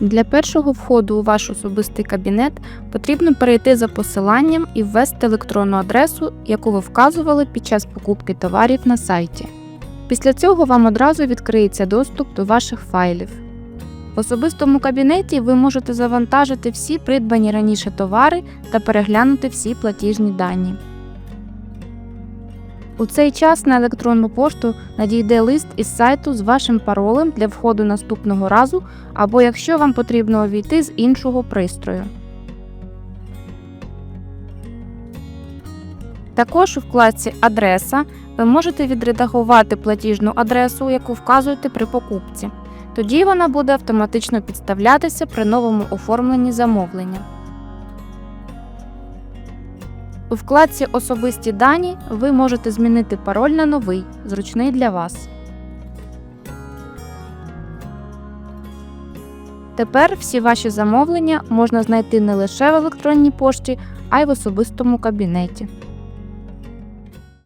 Для першого входу у ваш особистий кабінет потрібно перейти за посиланням і ввести електронну адресу, яку ви вказували під час покупки товарів на сайті. Після цього вам одразу відкриється доступ до ваших файлів. В особистому кабінеті ви можете завантажити всі придбані раніше товари та переглянути всі платіжні дані. У цей час на електронну пошту надійде лист із сайту з вашим паролем для входу наступного разу або якщо вам потрібно увійти з іншого пристрою. Також у вкладці Адреса ви можете відредагувати платіжну адресу, яку вказуєте при покупці. Тоді вона буде автоматично підставлятися при новому оформленні замовлення. У вкладці Особисті дані ви можете змінити пароль на новий, зручний для вас. Тепер всі ваші замовлення можна знайти не лише в електронній пошті, а й в особистому кабінеті.